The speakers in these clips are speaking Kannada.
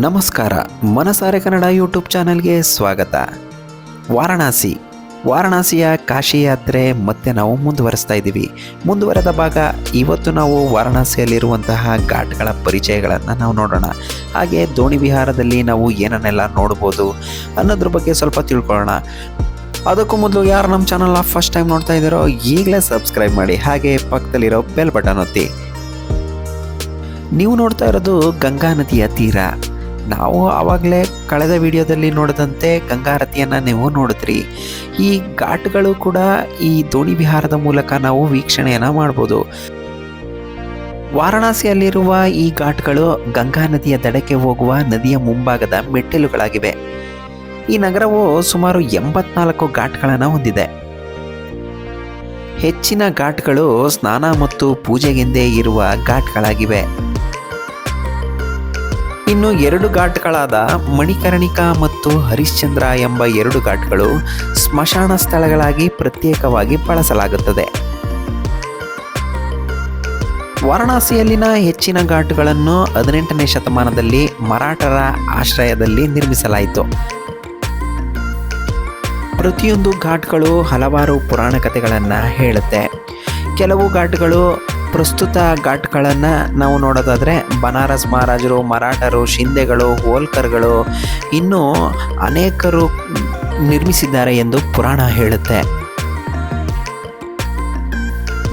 ನಮಸ್ಕಾರ, ಮನಸಾರೆ ಕನ್ನಡ ಯೂಟ್ಯೂಬ್ ಚಾನಲ್ಗೆ ಸ್ವಾಗತ. ವಾರಣಾಸಿ, ವಾರಣಾಸಿಯ ಕಾಶಿ ಯಾತ್ರೆ ಮತ್ತೆ ನಾವು ಮುಂದುವರಿಸ್ತಾ ಇದ್ದೀವಿ. ಮುಂದುವರೆದ ಭಾಗ, ಇವತ್ತು ನಾವು ವಾರಣಾಸಿಯಲ್ಲಿರುವಂತಹ ಘಾಟ್ಗಳ ಪರಿಚಯಗಳನ್ನು ನಾವು ನೋಡೋಣ. ಹಾಗೆ ದೋಣಿ ವಿಹಾರದಲ್ಲಿ ನಾವು ಏನನ್ನೆಲ್ಲ ನೋಡ್ಬೋದು ಅನ್ನೋದ್ರ ಬಗ್ಗೆ ಸ್ವಲ್ಪ ತಿಳ್ಕೊಳ್ಳೋಣ. ಅದಕ್ಕೂ ಮೊದಲು ಯಾರು ನಮ್ಮ ಚಾನಲ್ನ ಫಸ್ಟ್ ಟೈಮ್ ನೋಡ್ತಾ ಇದ್ದಾರೋ, ಈಗಲೇ ಸಬ್ಸ್ಕ್ರೈಬ್ ಮಾಡಿ. ಹಾಗೆ ಪಕ್ಕದಲ್ಲಿರೋ ಬೆಲ್ ಬಟನ್ ಒತ್ತಿ. ನೀವು ನೋಡ್ತಾ ಇರೋದು ಗಂಗಾ ನದಿಯ ತೀರ. ನಾವು ಆವಾಗಲೇ ಕಳೆದ ವಿಡಿಯೋದಲ್ಲಿ ನೋಡಿದಂತೆ ಗಂಗಾರತಿಯನ್ನು ನೀವು ನೋಡಿದ್ರಿ. ಈ ಘಾಟ್ಗಳು ಕೂಡ ಈ ದೋಣಿ ವಿಹಾರದ ಮೂಲಕ ನಾವು ವೀಕ್ಷಣೆಯನ್ನು ಮಾಡ್ಬೋದು. ವಾರಣಾಸಿಯಲ್ಲಿರುವ ಈ ಘಾಟ್ಗಳು ಗಂಗಾ ನದಿಯ ದಡಕ್ಕೆ ಹೋಗುವ ನದಿಯ ಮುಂಭಾಗದ ಮೆಟ್ಟಿಲುಗಳಾಗಿವೆ. ಈ ನಗರವು ಸುಮಾರು ಎಂಬತ್ನಾಲ್ಕು ಘಾಟ್ಗಳನ್ನು ಹೊಂದಿದೆ. ಹೆಚ್ಚಿನ ಘಾಟ್ಗಳು ಸ್ನಾನ ಮತ್ತು ಪೂಜೆಗೆಂದೇ ಇರುವ ಘಾಟ್ಗಳಾಗಿವೆ. ಇನ್ನು ಎರಡು ಘಾಟ್ಗಳಾದ ಮಣಿಕರ್ಣಿಕಾ ಮತ್ತು ಹರಿಶ್ಚಂದ್ರ ಎಂಬ ಎರಡು ಘಾಟ್ಗಳು ಸ್ಮಶಾನ ಸ್ಥಳಗಳಾಗಿ ಪ್ರತ್ಯೇಕವಾಗಿ ಬಳಸಲಾಗುತ್ತದೆ. ವಾರಣಾಸಿಯಲ್ಲಿನ ಹೆಚ್ಚಿನ ಘಾಟ್ಗಳನ್ನು ಹದಿನೆಂಟನೇ ಶತಮಾನದಲ್ಲಿ ಮರಾಠರ ಆಶ್ರಯದಲ್ಲಿ ನಿರ್ಮಿಸಲಾಯಿತು. ಪ್ರತಿಯೊಂದು ಘಾಟ್ಗಳು ಹಲವಾರು ಪುರಾಣ ಕಥೆಗಳನ್ನು ಹೇಳುತ್ತೆ. ಕೆಲವು ಘಾಟ್ಗಳು ಪ್ರಸ್ತುತ ಘಾಟ್ಗಳನ್ನು ನಾವು ನೋಡೋದಾದರೆ ಬನಾರಸ್ ಮಹಾರಾಜರು, ಮರಾಠರು, ಶಿಂದೆಗಳು, ಹೋಲ್ಕರ್ಗಳು ಇನ್ನೂ ಅನೇಕರು ನಿರ್ಮಿಸಿದ್ದಾರೆ ಎಂದು ಪುರಾಣ ಹೇಳುತ್ತೆ.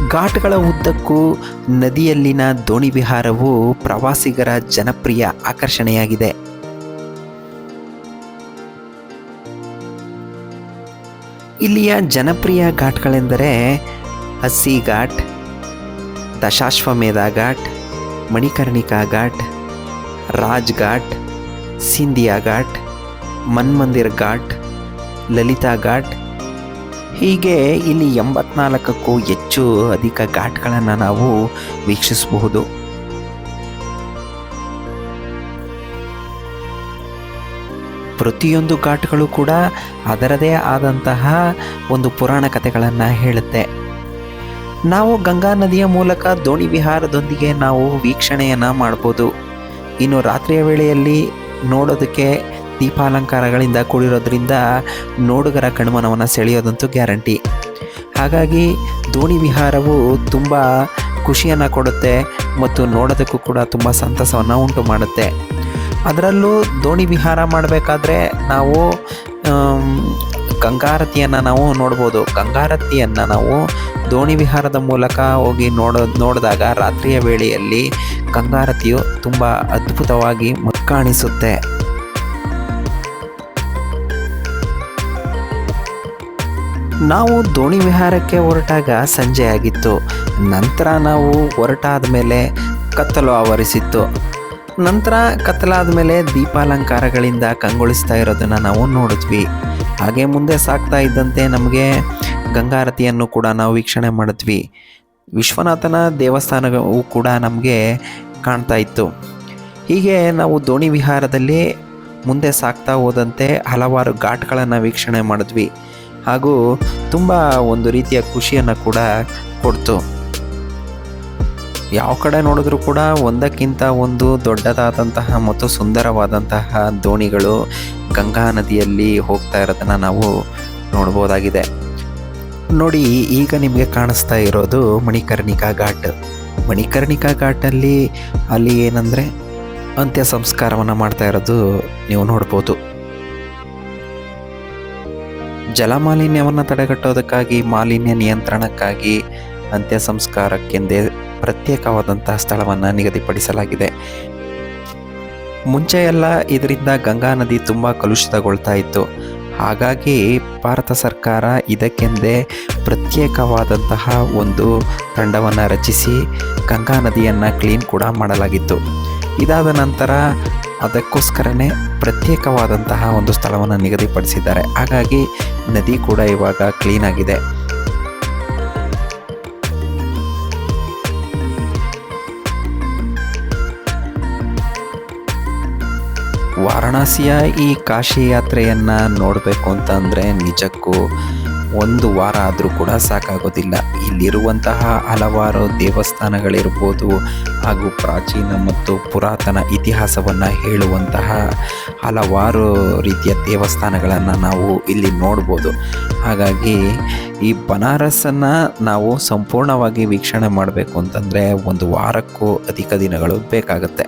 ಘಾಟ್ಗಳ ಉದ್ದಕ್ಕೂ ನದಿಯಲ್ಲಿನ ದೋಣಿ ವಿಹಾರವು ಪ್ರವಾಸಿಗರ ಜನಪ್ರಿಯ ಆಕರ್ಷಣೆಯಾಗಿದೆ. ಇಲ್ಲಿಯ ಜನಪ್ರಿಯ ಘಾಟ್ಗಳೆಂದರೆ ಹಸಿ ಘಾಟ್ ದಶಾಶ್ವಮೇಧ ಘಾಟ್ ಮಣಿಕರ್ಣಿಕಾ ಘಾಟ್ ರಾಜ್ ಘಾಟ್ ಸಿಂಧಿಯಾ ಘಾಟ್ ಮನ್ಮಂದಿರ್ ಘಾಟ್ ಲಲಿತಾ ಘಾಟ್ ಹೀಗೆ ಇಲ್ಲಿ ಎಂಬತ್ನಾಲ್ಕಕ್ಕೂ ಹೆಚ್ಚು ಅಧಿಕ ಘಾಟ್ಗಳನ್ನು ನಾವು ವೀಕ್ಷಿಸಬಹುದು. ಪ್ರತಿಯೊಂದು ಘಾಟ್ಗಳು ಕೂಡ ಅದರದೇ ಆದಂತಹ ಒಂದು ಪುರಾಣ ಕಥೆಗಳನ್ನು ಹೇಳುತ್ತೆ. ನಾವು ಗಂಗಾ ನದಿಯ ಮೂಲಕ ದೋಣಿ ವಿಹಾರದೊಂದಿಗೆ ನಾವು ವೀಕ್ಷಣೆಯನ್ನು ಮಾಡ್ಬೋದು. ಇನ್ನು ರಾತ್ರಿಯ ವೇಳೆಯಲ್ಲಿ ನೋಡೋದಕ್ಕೆ ದೀಪಾಲಂಕಾರಗಳಿಂದ ಕೂಡಿರೋದ್ರಿಂದ ನೋಡುಗರ ಕಣ್ಮನವನ್ನು ಸೆಳೆಯೋದಂತೂ ಗ್ಯಾರಂಟಿ. ಹಾಗಾಗಿ ದೋಣಿ ವಿಹಾರವು ತುಂಬ ಖುಷಿಯನ್ನು ಕೊಡುತ್ತೆ ಮತ್ತು ನೋಡೋದಕ್ಕೂ ಕೂಡ ತುಂಬ ಸಂತಸವನ್ನು ಉಂಟು ಮಾಡುತ್ತೆ. ಅದರಲ್ಲೂ ದೋಣಿ ವಿಹಾರ ಮಾಡಬೇಕಾದ್ರೆ ನಾವು ಗಂಗಾರತಿಯನ್ನು ನಾವು ನೋಡ್ಬೋದು. ಗಂಗಾರತಿಯನ್ನು ನಾವು ದೋಣಿ ವಿಹಾರದ ಮೂಲಕ ಹೋಗಿ ನೋಡೋ, ನೋಡಿದಾಗ ರಾತ್ರಿಯ ವೇಳೆಯಲ್ಲಿ ಗಂಗಾರತಿಯು ತುಂಬ ಅದ್ಭುತವಾಗಿ ಮ- ಕಾಣಿಸುತ್ತೆ. ನಾವು ದೋಣಿ ವಿಹಾರಕ್ಕೆ ಹೊರಟಾಗ ಸಂಜೆ ಆಗಿತ್ತು. ನಂತರ ನಾವು ಹೊರಟಾದ ಮೇಲೆ ಕತ್ತಲು ಆವರಿಸಿತ್ತು. ನಂತರ ಕತ್ತಲಾದ ಮೇಲೆ ದೀಪಾಲಂಕಾರಗಳಿಂದ ಕಂಗೊಳಿಸ್ತಾ ಇರೋದನ್ನು ನಾವು ನೋಡಿದ್ವಿ. ಹಾಗೆ ಮುಂದೆ ಸಾಗ್ತಾ ಇದ್ದಂತೆ ನಮಗೆ ಗಂಗಾರತಿಯನ್ನು ಕೂಡ ನಾವು ವೀಕ್ಷಣೆ ಮಾಡಿದ್ವಿ. ವಿಶ್ವನಾಥನ ದೇವಸ್ಥಾನವು ಕೂಡ ನಮಗೆ ಕಾಣ್ತಾ ಇತ್ತು. ಹೀಗೆ ನಾವು ದೋಣಿ ವಿಹಾರದಲ್ಲಿ ಮುಂದೆ ಸಾಗ್ತಾ ಹೋದಂತೆ ಹಲವಾರು ಘಾಟ್ಗಳನ್ನು ವೀಕ್ಷಣೆ ಮಾಡಿದ್ವಿ. ಹಾಗೂ ತುಂಬ ಒಂದು ರೀತಿಯ ಖುಷಿಯನ್ನು ಕೂಡ ಕೊಡ್ತು. ಯಾವ ಕಡೆ ನೋಡಿದ್ರೂ ಕೂಡ ಒಂದಕ್ಕಿಂತ ಒಂದು ದೊಡ್ಡದಾದಂತಹ ಮತ್ತು ಸುಂದರವಾದಂತಹ ದೋಣಿಗಳು ಗಂಗಾ ನದಿಯಲ್ಲಿ ಹೋಗ್ತಾ ಇರೋದನ್ನು ನಾವು ನೋಡ್ಬೋದಾಗಿದೆ. ನೋಡಿ, ಈಗ ನಿಮಗೆ ಕಾಣಿಸ್ತಾ ಇರೋದು ಮಣಿಕರ್ಣಿಕಾ ಘಾಟ್. ಮಣಿಕರ್ಣಿಕಾ ಘಾಟಲ್ಲಿ ಅಲ್ಲಿ ಏನಂದರೆ ಅಂತ್ಯ ಸಂಸ್ಕಾರವನ್ನು ಮಾಡ್ತಾ ಇರೋದು ನೀವು ನೋಡ್ಬೋದು. ಜಲಮಾಲಿನ್ಯವನ್ನು ತಡೆಗಟ್ಟೋದಕ್ಕಾಗಿ, ಮಾಲಿನ್ಯ ನಿಯಂತ್ರಣಕ್ಕಾಗಿ ಅಂತ್ಯ ಸಂಸ್ಕಾರಕ್ಕೆಂದೇ ಪ್ರತ್ಯೇಕವಾದಂತಹ ಸ್ಥಳವನ್ನು ನಿಗದಿಪಡಿಸಲಾಗಿದೆ. ಮುಂಚೆ ಎಲ್ಲ ಇದರಿಂದ ಗಂಗಾ ನದಿ ತುಂಬ ಕಲುಷಿತಗೊಳ್ತಾ ಇತ್ತು. ಹಾಗಾಗಿ ಭಾರತ ಸರ್ಕಾರ ಇದಕ್ಕೆಂದೇ ಪ್ರತ್ಯೇಕವಾದಂತಹ ಒಂದು ತಂಡವನ್ನು ರಚಿಸಿ ಗಂಗಾ ನದಿಯನ್ನು ಕ್ಲೀನ್ ಕೂಡ ಮಾಡಲಾಗಿತ್ತು. ಇದಾದ ನಂತರ ಅದಕ್ಕೋಸ್ಕರನೇ ಪ್ರತ್ಯೇಕವಾದಂತಹ ಒಂದು ಸ್ಥಳವನ್ನು ನಿಗದಿಪಡಿಸಿದ್ದಾರೆ. ಹಾಗಾಗಿ ನದಿ ಕೂಡ ಇವಾಗ ಕ್ಲೀನ್ ಆಗಿದೆ. ವಾರಣಾಸಿಯ ಈ ಕಾಶಿ ಯಾತ್ರೆಯನ್ನು ನೋಡಬೇಕು ಅಂತ ಅಂದರೆ ನಿಜಕ್ಕೂ ಒಂದು ವಾರ ಆದರೂ ಕೂಡ ಸಾಕಾಗೋದಿಲ್ಲ. ಇಲ್ಲಿರುವಂತಹ ಹಲವಾರು ದೇವಸ್ಥಾನಗಳಿರ್ಬೋದು ಹಾಗೂ ಪ್ರಾಚೀನ ಮತ್ತು ಪುರಾತನ ಇತಿಹಾಸವನ್ನು ಹೇಳುವಂತಹ ಹಲವಾರು ರೀತಿಯ ದೇವಸ್ಥಾನಗಳನ್ನು ನಾವು ಇಲ್ಲಿ ನೋಡ್ಬೋದು. ಹಾಗಾಗಿ ಈ ಬನಾರಸನ್ನು ನಾವು ಸಂಪೂರ್ಣವಾಗಿ ವೀಕ್ಷಣೆ ಮಾಡಬೇಕು ಅಂತಂದರೆ ಒಂದು ವಾರಕ್ಕೂ ಅಧಿಕ ದಿನಗಳು ಬೇಕಾಗುತ್ತೆ.